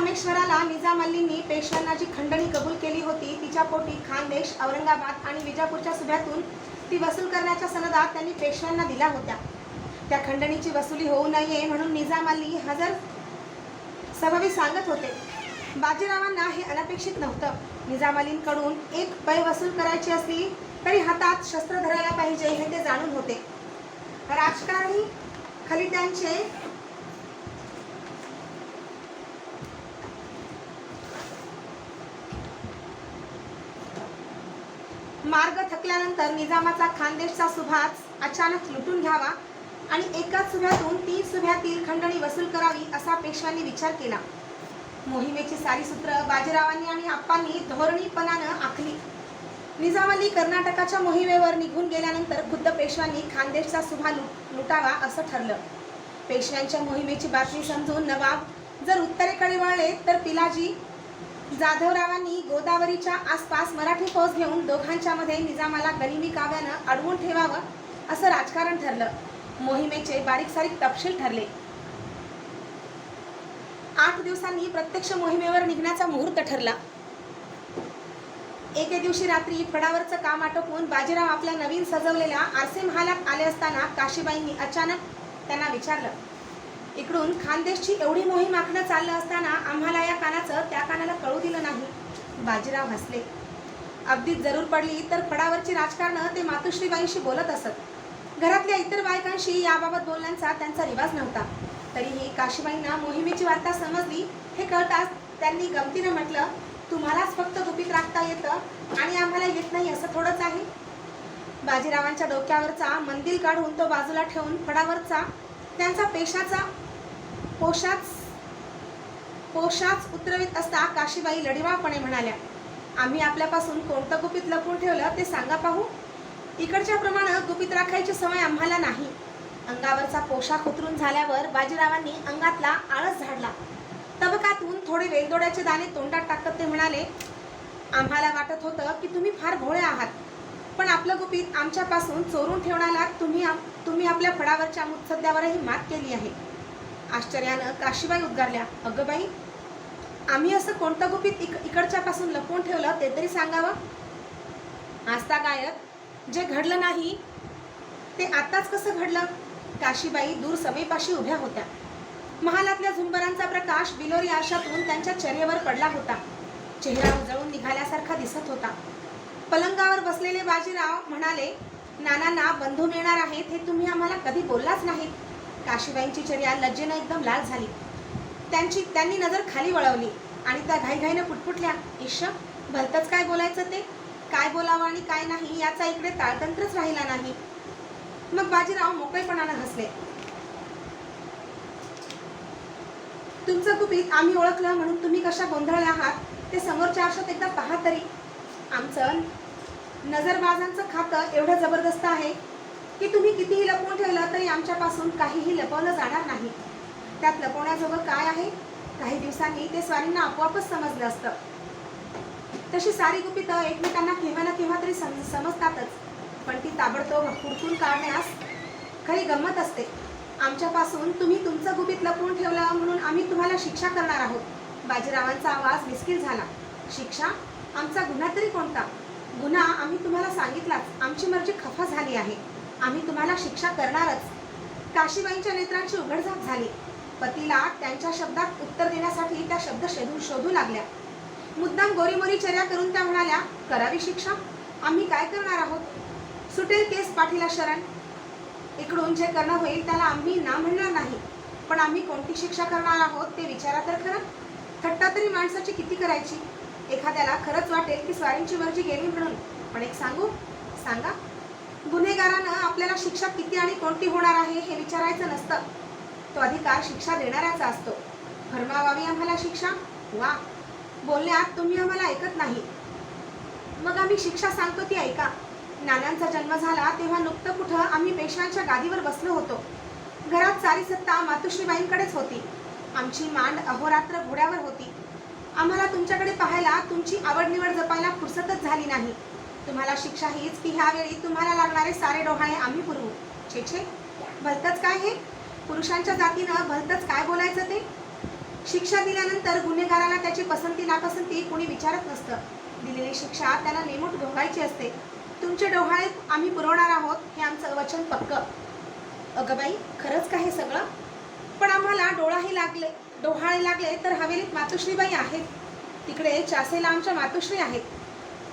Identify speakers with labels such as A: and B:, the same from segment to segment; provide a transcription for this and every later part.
A: रामेश्वराला निजाम अल्लींनी पेशव्यांची जी खंडणी कबूल केली होती तिच्या पोटी खानदेश औरंगाबाद आणि विजापूरच्या सुभ्यातून ती वसूल करण्याच्या सनदात त्यांनी पेशव्यांना दिल्या होत्या. त्या खंडणीची वसुली होऊ नये म्हणून निजाम अल्ली हजर सभावी सांगत होते. बाजीरावांना हे अनपेक्षित नव्हतं. निजाम अलींकडून एक पै वसूल करायची असली तरी हातात शस्त्र धरायला पाहिजे हे ते जाणून होते. राजकारणी खलित्यांचे मार्ग थकल्यानंतर निजामाचा खानदेशचा सुभाच अचानक लुटून घ्यावा आणि एकाच सुभ्यातून तीन सुभ्यातील खंडणी वसूल करावी असा पेशव्यांनी विचार केला. मोहिमेची सारी सूत्र बाजीरावांनी आणि आप्पांनी धोरणीपणानं आखली. निजाम कर्नाटकाच्या मोहिमेवर निघून गेल्यानंतर खुद्द पेशव्यांनी खानदेशचा सुभा लुट लुटावा असं ठरलं. पेशव्यांच्या मोहिमेची बातमी समजून नवाब जर उत्तरेकडे वळले तर पिलाजी जाधवरावांनी गोदावरीच्या आसपास मराठी फौज घेऊन दोघांच्या मध्ये निजामाला गनिमी काव्यानं अडवून ठेवावं असं राजकारण ठरलं. मोहिमेचे बारीक सारीक तपशील ठरले. आठ दिवसांनी प्रत्यक्ष मोहिमेवर निघण्याचा मुहूर्त ठरला. एके दिवशी रात्री फडावरचं काम आटोपून बाजीराव आपल्या नवीन सजवलेल्या आरसे महालात आले असताना काशीबाईंनी अचानक त्यांना विचारलं इकडून खानदेशची एवढी मोहीम आखणं चाललं असताना आम्हाला या कानाचं त्या कानाला कळू दिलं नाही. बाजीराव हसले. अगदीच जरूर पडली तर फडावरची राजकारणं ते मातुश्रीबाईंशी बोलत असत. घरातल्या इतर बायकांशी याबाबत बोलण्याचा त्यांचा रिवाज नव्हता. तरीही काशीबाईंना मोहिमेची वार्ता समजली हे कळताच त्यांनी गमतीनं म्हटलं तुम्हालाच फक्त गुपित राखता येतं आणि आम्हाला येत नाही असं थोडंच आहे. बाजीरावांच्या डोक्यावरचा मंदिर काढून तो बाजूला ठेवून फडावरचा त्यांचा पेशाचा पोशाच पोशाच उतरवित असता काशीबाई लढिवाळपणे म्हणाल्या आम्ही आपल्यापासून कोणतं गुपित लपवून ठेवलं ते सांगा पाहू. इकडच्या प्रमाणे गुपित राखायची सवय आम्हाला नाही. अंगावरचा पोशाख उतरून झाल्यावर बाजीरावांनी अंगातला आळस झाडला. तबकातून थोडे वेलदोड्याचे दाणे तोंडात टाकत ते म्हणाले आम्हाला वाटत होतं की तुम्ही फार भोळे आहात पण आपलं गुपित आमच्यापासून चोरून ठेवण्याला तुम्ही तुम्ही आपल्या फळावरच्या मुत्सद्यावरही मात केली आहे. आश्चर्यानं काशीबाई उद्गारल्या अगं बाई आम्ही असं कोणतं गुपित इक इकडच्यापासून लपवून ठेवलं ते तरी सांगावं? आस्था गायक जे घडलं नाही ते आत्ताच कसं घडलं? काशीबाई दूर समीपाशी उभ्या होत्या. महालातल्या झुंबरांचा प्रकाश बिलोरी आरशातून त्यांच्या चेहऱ्यावर पडला होता. चेहरा उजळून निघाल्यासारखा दिसत होता. पलंगावर बसलेले बाजीराव म्हणाले नानांना बंधू मिळणार आहेत हे तुम्ही आम्हाला कधी बोललाच नाहीत. काशीबाईंची चर्या लज्जेनं एकदम लाल झाली. त्यांची त्यांनी नजर खाली वळवली आणि त्या घाईघाईनं पुटपुटल्या ईश भलतंच काय बोलायचं ते? काय बोलावं आणि काय नाही याचा इकडे ताळतंत्रच राहिला नाही. मग बाजीराव मोकळेपणानं हसले. तुमचं गुपित आम्ही ओळखलं म्हणून तुम्ही कशा गोंधळल्या आहात? ते समोरच्या आरशात एकदा पहा तरी. आमचं नजरबाजांचं खातं एवढं जबरदस्त आहे की तुम्ही कितीही लपवून ठेवलं तरी आमच्यापासून काहीही लपवलं जाणार नाही. त्यात लपवण्याजोगं काय आहे? काही दिवसांनी ते स्वारींना आपोआपच समजलं असतं. तशी सारी गुपितं एकमेकांना केव्हा ना केव्हा तरी सम समजतातच. पण ती ताबडतोब हुडकून काढण्यास खरी गंमत असते. आमच्यापासून तुम्ही तुमचं गुपित लपवून ठेवलं म्हणून आम्ही तुम्हाला शिक्षा करणार आहोत. बाजीरावांचा आवाज मिस्किल झाला. शिक्षा? आमचा गुन्हा तरी कोणता? गुन्हा आम्ही तुम्हाला सांगितलाच. आमची मर्जी खफा झाली आहे. आम्ही तुम्हाला शिक्षा करणारच. काशीबाईंच्या नेत्रांची उघडझाप झाली. पतीला त्यांच्या शब्दात उत्तर देण्यासाठी त्या शब्द शोधू शोधू लागल्या. मुद्दाम गोरीमोरी चर्या करून त्या म्हणाल्या करावी शिक्षा? आम्ही काय करणार आहोत? सुटेल केस पाठीला शरण. इकडून जे करणं होईल त्याला आम्ही ना म्हणणार नाही. पण आम्ही कोणती शिक्षा करणार आहोत ते विचारा तर खरं. थट्टा तरी माणसाची किती करायची? एखाद्याला खरंच वाटेल की स्वारींची मर्जी गेली म्हणून. पण एक सांगू? सांगा? गुन्हेगारानं आपल्याला शिक्षा किती आणि कोणती होणार आहे हे विचारायचं नसतं. तो अधिकार शिक्षा देणाऱ्याचा असतो. फरमावावी आम्हाला शिक्षा? वा. बोलण्यात तुम्ही आम्हाला ऐकत नाही. मग आम्ही शिक्षा सांगतो ती ऐका. नानांचा जन्म झाला तेव्हा नुकतं कुठं आम्ही पेशव्यांच्या गादीवर बसलो होतो. घरात सारी सत्ता मातुश्रीबाईंकडेच होती. आमची मांड अहोरात्र घोड्यावर होती. आम्हाला तुमच्याकडे पाहायला तुमची आवडनिवड जपायला फुरसतच झाली नाही. तुम्हाला शिक्षा हीच की ह्यावेळी तुम्हाला लागणारे सारे डोहाळे आम्ही पुरवू. छे छे. भलतंच काय हे? पुरुषांच्या जातीनं भलतंच काय बोलायचं ते? शिक्षा दिल्यानंतर गुन्हेगाराला त्याची पसंती नापसंती कोणी विचारत नसतं. दिलेली शिक्षा त्याला नेमूट भोगायची असते. तुमचे डोहाळे आम्ही पुरवणार आहोत हे आमचं वचन पक्क. अगं बाई खरंच का हे सगळं? पण आम्हाला डोळाही लागले डोहाळे लागले तर हवेलीत मातोश्रीबाई आहेत. तिकडे चासेला आमच्या मातोश्री आहेत.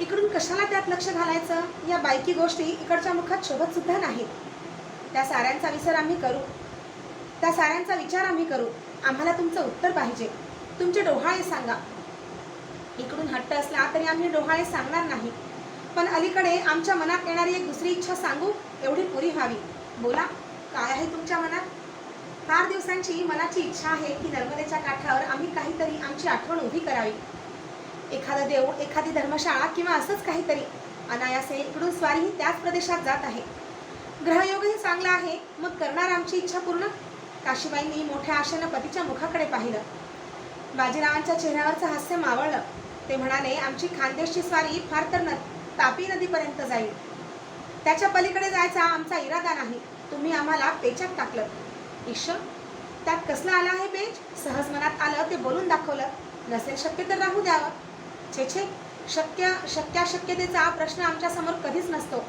A: इकडून कशाला त्यात लक्ष घालायचं? या बायकी गोष्टी इकडच्या मुखात शोभत सुद्धा नाहीत. त्या साऱ्यांचा विसर आम्ही करू. त्या साऱ्यांचा विचार आम्ही करू. आम्हाला तुमचं उत्तर पाहिजे. तुमचे डोहाळे सांगा. इकडून हट्ट असला तरी आम्ही डोहाळे सांगणार नाही. पण अलीकडे आमच्या मनात येणारी एक दुसरी इच्छा सांगू एवढी पुरी व्हावी. बोला काय आहे तुमच्या मनात? फार दिवसांची मनाची इच्छा आहे की नर्मदेच्या काठावर आम्ही काहीतरी आमची आठवण उभी करावी. एखादं देऊळ एखादी धर्मशाळा किंवा असंच काहीतरी अनायासे इकडून स्वारीही त्याच प्रदेशात जात आहे. ग्रहयोगही चांगला आहे. मग करणार आमची इच्छा पूर्ण? काशीबाईंनी मोठ्या आशेनं पतीच्या मुखाकडे पाहिलं. बाजीरावांच्या चेहऱ्यावरचं हास्य मावळलं. ते म्हणाले आमची खानदेशची स्वारी फार तर न तापी नदीपर्यंत जाईल. त्याच्या पलीकडे जायचा आमचा इरादा नाही. तुम्ही आम्हाला पेचात टाकलं. ईश त्यात कसलं आलं आहे पेच? सहज मनात आलं ते बोलून दाखवलं. नसेल शक्य तर राहू द्यावं. छे छे शक्य शक्याशक्यतेचा प्रश्न आमच्यासमोर कधीच नसतो.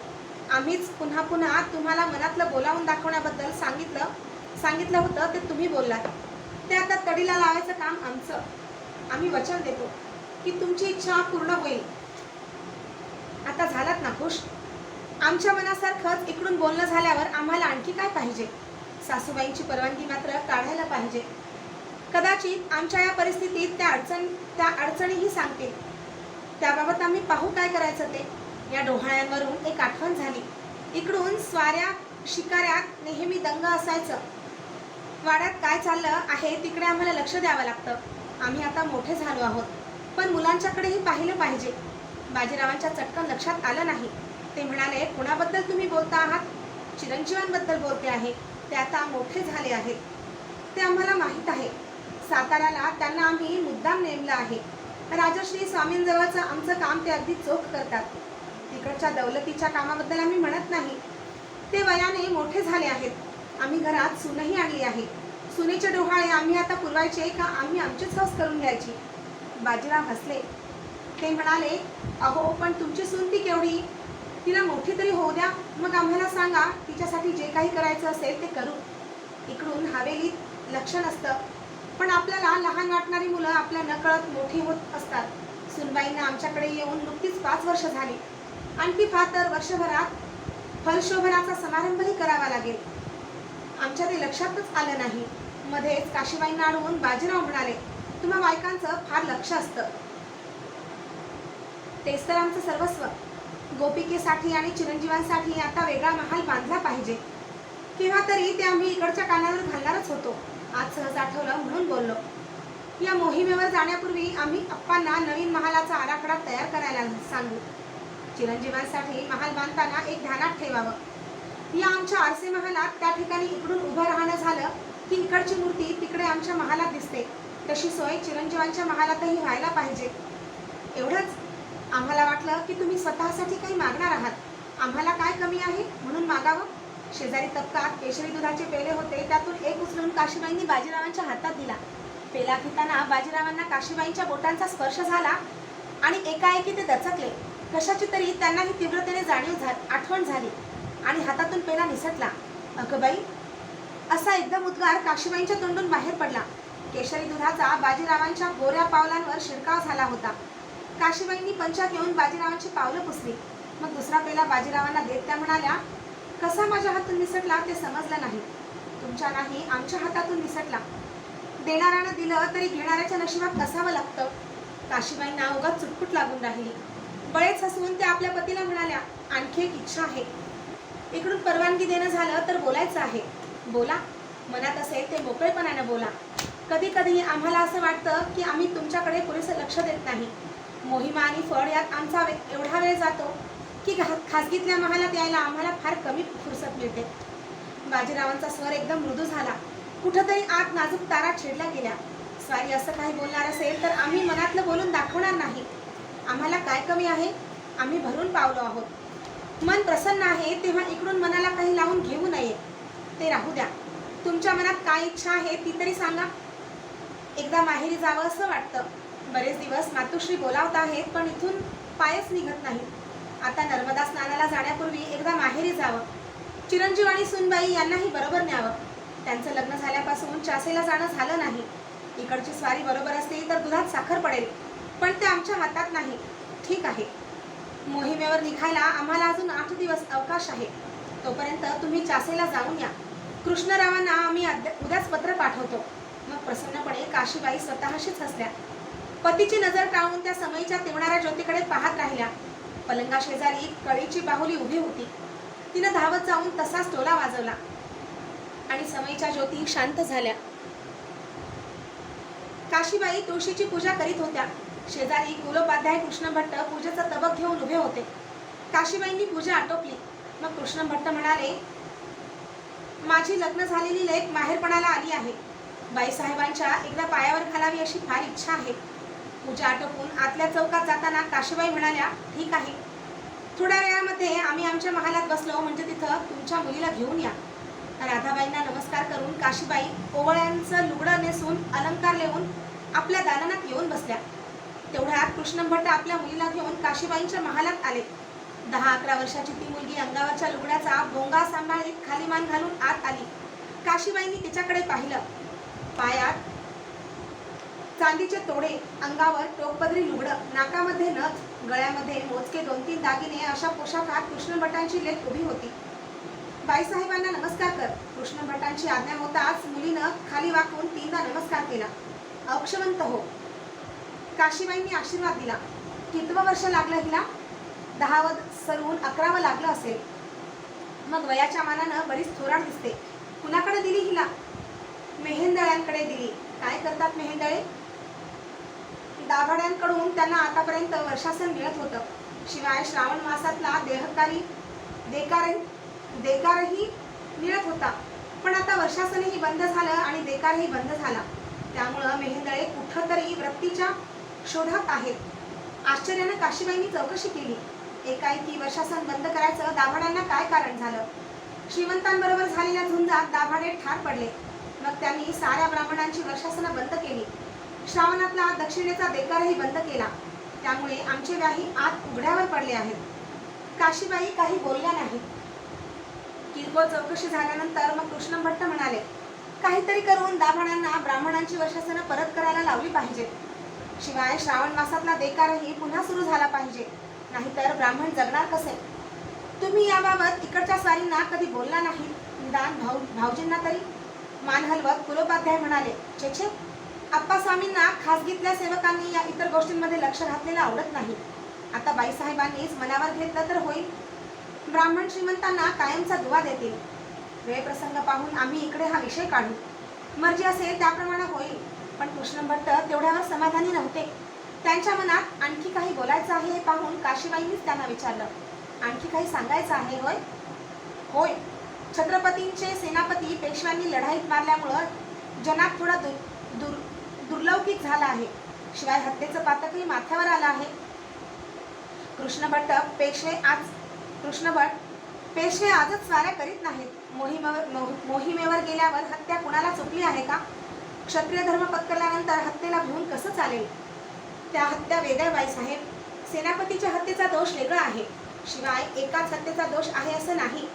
A: आम्हीच पुन्हा पुन्हा तुम्हाला मनातलं बोलावून दाखवण्याबद्दल सांगितलं सांगितलं होतं ते तुम्ही बोललात. ते आता तडीला लावायचं काम आमचं. आम्ही वचन देतो की तुमची इच्छा पूर्ण होईल. आता झालात ना खुश? आमच्या मनासारखंच इकडून बोलणं झाल्यावर आम्हाला आणखी काय पाहिजे? सासूबाईंची परवानगी मात्र काढायला पाहिजे. कदाचित आमच्या या परिस्थितीत त्या अडचण त्या अडचणीही सांगतील. त्याबाबत आम्ही पाहू काय करायचं ते. या डोहाळ्यांवरून एक आठवण झाली. इकडून स्वाऱ्या शिकाऱ्यात नेहमी दंग असायचं. वाड्यात काय चाललं आहे तिकडे आम्हाला लक्ष द्यावं लागतं. आम्ही आता मोठे झालो आहोत. पण मुलांच्याकडेही पाहिलं पाहिजे. बाजीरावांच्या चटकन लक्षात आलं नाही. ते म्हणाले कोणाबद्दल तुम्ही बोलता आहात? चिरंजीवांबद्दल बोलते आहे. ते आता मोठे झाले आहेत. ते आम्हाला माहीत आहे. साताऱ्याला त्यांना आम्ही मुद्दाम नेमलं आहे. राजश्री स्वामींजवळचं आमचं काम ते अगदी चोख करतात. तिकडच्या दौलतीच्या कामाबद्दल आम्ही म्हणत नाही. ते वयाने मोठे झाले आहेत. आम्ही घरात सूनही आणली आहे. सुनेचे डोहाळे आम्ही आता पुरवायचे का आम्ही आमचीच हौस करून घ्यायची. बाजीराव हसले. ते म्हणाले अहो पण तुमची सून ती केवढी? तिला मोठी तरी होऊ द्या. मग आम्हाला सांगा तिच्यासाठी जे काही करायचं असेल ते करू. इकडून हवेलीत लक्ष नसतं. पण आपल्याला लहान वाटणारी मुलं आपल्या नकळत मोठी होत असतात. सुनबाईंना आमच्याकडे येऊन नुकतीच पाच वर्ष झाली. आणखी फार तर वर्षभरात फलशोभनाचा समारंभही करावा लागेल. आमच्या ते लक्षातच आलं नाही. मध्येच काशीबाईंना अडवून बाजीराव म्हणाले तुम्हा बायकांचं फार लक्ष असतं. तेच तर आमचं सर्वस्व. गोपिकेसाठी आणि चिरंजीवांसाठी आता वेगळा महाल बांधला पाहिजे. केव्हा तरी ते आम्ही इकडच्या कानावर घालणारच होतो. आज सहज आठवलं म्हणून बोललो. या मोहिमेवर जाण्यापूर्वी आम्ही अप्पांना नवीन महालाचा आराखडा तयार करायला सांगू. चिरंजीवांसाठी महाल बांधताना एक ध्यानात ठेवावं. या आमच्या आरसे महालात त्या ठिकाणी इकडून उभं राहणं झालं की इकडची मूर्ती तिकडे आमच्या महालात दिसते. तशी सोय चिरंजीवांच्या महालातही व्हायला पाहिजे. एवढंच. आम्हाला वाटलं की तुम्ही स्वतःसाठी काही मागणार आहात. आम्हाला काय कमी आहे म्हणून मागावं? शेजारी तबकात केशरी दुधाचे पेले होते. त्यातून एक उचलून काशीबाईंनी बाजीरावांच्या हातात दिला. पेला घेताना बाजीरावांना काशीबाईंच्या बोटांचा स्पर्श झाला आणि एकाएकी ते दचकले. कशाची तरी त्यांनाही तीव्रतेने जाणीव झा आठवण झाली आणि हातातून पेला निसटला. अगं बाई असा एकदम उद्गार काशीबाईंच्या तोंडून बाहेर पडला. केशरी दुधाचा बाजीरावांच्या गोऱ्या पावलांवर शिरकाव झाला होता. काशीबाईंनी पंचा घेऊन बाजीरावांची पावलं पुसली. मग दुसरा पेला बाजीरावांना देत त्या म्हणाल्या कसा माझ्या हातून निसटला ते समजलं नाही. तुमच्या नाही आमच्या हातातून निसटला. देणाऱ्यानं दिलं तरी घेणाऱ्याच्या नशिबात कसावं लागतं? काशीबाईंना उगाच चुटपुट लागून राहिली. बळेच हसवून त्या आपल्या पतीला म्हणाल्या आणखी एक इच्छा आहे. इकडून परवानगी देणं झालं तर बोलायचं आहे. बोला. मनात असेल ते मोकळेपणानं बोला. कधी कधी आम्हाला असं वाटतं की आम्ही तुमच्याकडे पुरेसं लक्ष देत नाही. मोहिमा आणि फळ यात आमचा एवढा वेळ जातो. की घा खासगीतल्या महालात यायला आम्हाला फार कमी फुरसत मिळते. बाजीरावांचा स्वर एकदम मृदू झाला. कुठंतरी आत नाजूक तारा छेडल्या गेल्या. स्वारी असं काही बोलणार असेल तर आम्ही मनातलं बोलून दाखवणार नाही. आम्हाला काय कमी आहे? आम्ही भरून पावलो आहोत. मन प्रसन्न आहे तेव्हा इकडून मनाला काही लावून घेऊ नये. ते राहू द्या. तुमच्या मनात काय इच्छा आहे ती तरी सांगा. एकदा माहेरी जावं असं वाटतं. बरेच दिवस मातोश्री बोलावत आहेत पण इथून पायच निघत नाही आता नर्मदा स्नानाला जाण्यापूर्वी एकदा माहेरी जावं. चिरंजीव आणि सुनबाई यांनाही बरोबर न्यावं. त्यांचं लग्न झाल्यापासून चासेला जाणं झालं नाही. इकडची स्वारी बरोबर असते तर दुधात साखर पडेल. पण ते आमच्या हातात नाही. ठीक आहे. मोहिमेवर निघायला आम्हाला अजून आठ दिवस अवकाश आहे. तोपर्यंत तुम्ही चासेला जाऊन या. कृष्णरावांना आम्ही उद्याच पत्र पाठवतो. मग प्रसन्नपणे काशीबाई स्वतःशीच हसल्या. पतीची नजर टाळून त्या समयीच्या तेवणाऱ्या ज्योतीकडे पाहत राहिल्या. पलंगा शेजारी कळीची बाहुली उभी होती. तिनं धावत जाऊन तसाच टोला वाजवला. आणि समयीच्या ज्योती शांत झाल्या. काशीबाई तुळशीची पूजा करीत होत्या. शेजारी कुलोपाध्याय कृष्णभट्ट पूजेचा तबक घेऊन उभे होते. काशीबाईंनी पूजा आटोपली. मग कृष्णभट्ट म्हणाले माझी लग्न झालेली लेख माहेरपणाला आली आहे. बाईसाहेबांच्या एकदा पायावर घालावी अशी फार इच्छा आहे. पूजा आटोपून आतल्या चौकात जाताना काशीबाई म्हणाल्या ठीक आहे. थोड्या वेळामध्ये आम्ही आमच्या महालात बसलो म्हणजे तिथं तुमच्या मुलीला घेऊन या. राधाबाईंना नमस्कार करून काशीबाई ओवळ्यांचं लुगडं नेसून अलंकार लेवून आपल्या दालनात येऊन बसल्या. तेवढ्यात कृष्णभट्ट आपल्या मुलीला घेऊन काशीबाईंच्या महालात आले. दहा अकरा वर्षाची ती मुलगी अंगावरच्या लुगड्याचा भोंगा सांभाळीत खाली मान घालून आत आली. काशीबाईंनी तिच्याकडे पाहिलं. पायात चांदीचे तोडे अंगावर टोकपदरी लुगडं नाकामध्ये नथ गळ्यामध्ये मोजके दोन तीन दागिने अशा पोशाखात कृष्ण भटांची लेख उभी होती. बाईसाहेबांना नमस्कार कर. कृष्ण भटांची आज्ञा होताच मुलीनं खाली वाकून तीनदा नमस्कार केला. अक्षवंत हो. काशीबाईंनी आशीर्वाद दिला. कितवं वर्ष लागलं हिला? दहावं सरून अकरावं लागलं असेल. मग वयाच्या मानानं बरीच थोराड दिसते. कुणाकडे दिली हिला? मेहेंदळ्यांकडे दिली. काय करतात मेहेंदळे? दाभाड्यांकडून त्यांना आतापर्यंत वर्षासन मिळत होतं. शिवाय श्रावण मासातला देहकारी देकार देकारही मिळत होता. पण आता वर्षासनही बंद झालं आणि देकारही बंद झाला. त्यामुळं मेहेंदळे कुठंतरी वृत्तीच्या शोधात आहेत. आश्चर्यानं काशीबाईंनी चौकशी केली. एकाएकी वर्षासन बंद करायचं दाभाड्यांना काय कारण झालं? श्रीमंतांबरोबर झालेल्या झुंजात दाभाडे ठार पडले. मग त्यांनी साऱ्या ब्राह्मणांची वर्षासनं बंद केली. श्रावणातला दक्षिणेचा देकारही बंद केला. त्यामुळे आमचे व्याही आत उघड्यावर पडले आहेत. काशीबाई काही बोलल्या नाहीत. किरकोळ चौकशी झाल्यानंतर मग कृष्ण भट्ट म्हणाले काहीतरी करून दाभाडांना ब्राह्मणांची वर्षासनं परत करायला लावली पाहिजेत शिवाय श्रावण मासातला देकारही पुन्हा सुरू झाला पाहिजे. नाहीतर ब्राह्मण जगणार कसे? तुम्ही याबाबत इकडच्या स्वारींना कधी बोलला नाही? निदान भाऊ भाऊजींना तरी. मान हलवत कुलोपाध्याय म्हणाले छे छे आप्पास्वामींना खासगीतल्या सेवकांनी या इतर गोष्टींमध्ये लक्ष घातलेलं आवडत नाही. आता बाईसाहेबांनीच मनावर घेतलं तर होईल. ब्राह्मण श्रीमंतांना कायमचा दुवा देतील. वेळ प्रसंग पाहून आम्ही इकडे हा विषय काढू. मर्जी असेल त्याप्रमाणे होईल पण कृष्ण भट्ट तेवढ्यावर समाधानी नव्हते. त्यांच्या मनात आणखी काही बोलायचं आहे हे पाहून काशीबाईंनीच त्यांना विचारलं. आणखी काही सांगायचं आहे होय? होय. छत्रपतींचे सेनापती पेशव्यांनी लढाईत मारल्यामुळं जनात थोडा दुर दुर दुर्लौकिक झाला आहे. शिवाय हत्येचं पातकही माथ्यावर आलं आहे. कृष्णभट्ट पेशवे आज कृष्णभट पेशवे आजच स्वाऱ्या करीत नाहीत. मोहिमेवर मोहिमेवर गेल्यावर हत्या कुणाला चुकली आहे का? क्षत्रिय धर्म पत्करल्यानंतर हत्येला भिवून कसं चालेल? त्या हत्या वेगळ्या साहेब. सेनापतीच्या हत्येचा दोष वेगळा आहे. शिवाय एकाच हत्येचा दोष आहे असं नाही.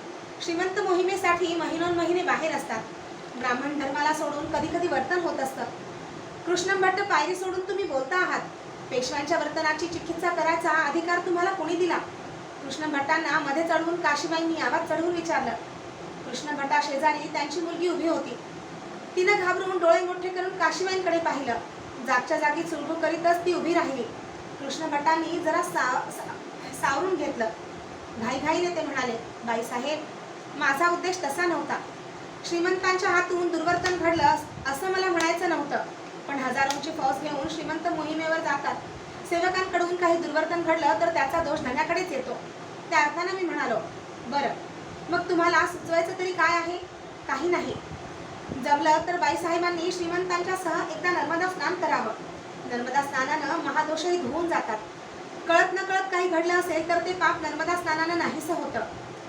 A: श्रीमंत मोहिमेसाठी महिनोन महिने बाहेर असतात. ब्राह्मण धर्माला सोडून कधी कधी वर्तन होत असतं. कृष्ण भट्ट पायरी सोडून तुम्ही बोलता आहात. पेशव्यांच्या वर्तनाची चिकित्सा करायचा अधिकार तुम्हाला कोणी दिला? कृष्ण भट्टांना मध्ये चढवून काशीबाईंनी आवाज चढवून विचारलं. कृष्ण भट्टा शेजारी त्यांची मुलगी उभी होती. तिनं घाबरून डोळे मोठे करून काशीबाईंकडे पाहिलं. जागच्या जागी चुळबू करीतच ती उभी राहिली. कृष्ण भट्टांनी जरा सा सा- सावरून घेतलं. घाईघाईने ते म्हणाले बाईसाहेब माझा उद्देश तसा नव्हता. श्रीमंतांच्या हातून दुर्वर्तन घडलं असं मला म्हणायचं नव्हतं. पण हजारोंची फौज घेऊन श्रीमंत मोहिमेवर जातात. सेवकांकडून काही दुर्वर्तन घडलं तर त्याचा दोष धन्याकडेच येतो. त्या अर्थानं मी म्हणालो बरं मग तुम्हाला सुचवायचं तरी काय आहे? काही नाही. जमलं तर बाईसाहेबांनी श्रीमंतांच्या सह एकदा नर्मदा स्नान करावं. नर्मदा स्नानानं महादोषही धुवून जातात. कळत न कळत काही घडलं असेल तर ते पाप नर्मदा स्नानानं नाहीसं होतं.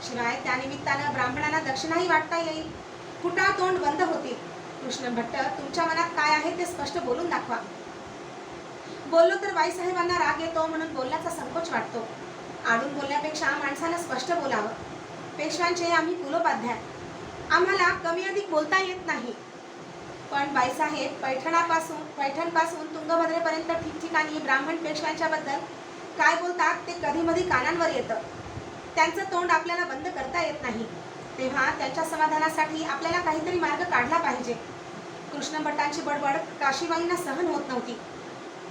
A: शिवाय त्यानिमित्तानं ब्राह्मणांना दक्षिणाही वाटता येईल. फुटा तोंड बंद होतील. कृष्ण भट्ट तुमच्या मनात काय आहे ते स्पष्ट बोलून दाखवा. बोललो तर बाईसाहेबांना राग येतो म्हणून बोलण्याचा संकोच वाटतो. आडून बोलण्यापेक्षा माणसानं स्पष्ट बोलावं. पेशव्यांचे आम्ही कुलोपाध्याय. आम्हाला कमी अधिक बोलता येत नाही. पण बाईसाहेब पैठणापासून पैठणपासून तुंगभद्रेपर्यंत ठिकठिकाणी ब्राह्मण पेशव्यांच्याबद्दल काय बोलतात ते कधीमधी कानांवर येतं. त्यांचं तोंड आपल्याला बंद करता येत नाही. तेव्हा त्यांच्या समाधानासाठी आपल्याला काहीतरी मार्ग काढला पाहिजे. कृष्ण भट्टांची बडबड काशीबाईंना सहन होत नव्हती.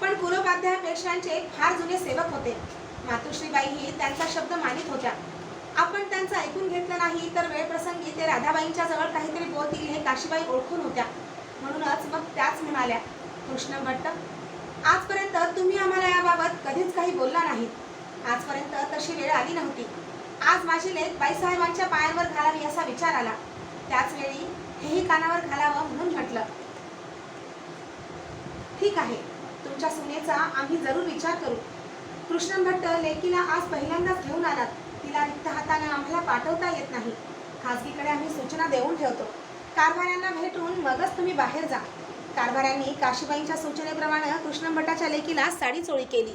A: पण कुलोपाध्याय पेशव्यांचे फार जुने सेवक होते. मातुश्रीबाई ही त्यांचा शब्द मानित होत्या. आपण त्यांचं ऐकून घेतलं नाही तर वेळप्रसंगी ते राधाबाईंच्या जवळ काहीतरी बोलतील हे काशीबाई ओळखून होत्या. म्हणूनच मग त्याच म्हणाल्या कृष्ण भट्ट आजपर्यंत तुम्ही आम्हाला याबाबत कधीच काही बोलला नाहीत आजपर्यंत तशी वेळ आली नव्हती. आज माझी लेख बाईसाहेबांच्या पायांवर घालावी असा विचार आला. त्याच वेळी हेही कानावर घालावं म्हणून म्हटलं. ठीक आहे तुमच्या सुनेचा आम्ही जरूर विचार करू. कृष्ण भट्ट लेकीला आज पहिल्यांदाच घेऊन आलात. तिला रिक्त हाताने आम्हाला पाठवता येत नाही. खाजगीकडे आम्ही सूचना देऊन ठेवतो. कारभाऱ्यांना भेटून मगच तुम्ही बाहेर जा. कारभाऱ्यांनी काशीबाईंच्या सूचनेप्रमाणे कृष्ण भट्टाच्या लेकीला साडी चोळी केली.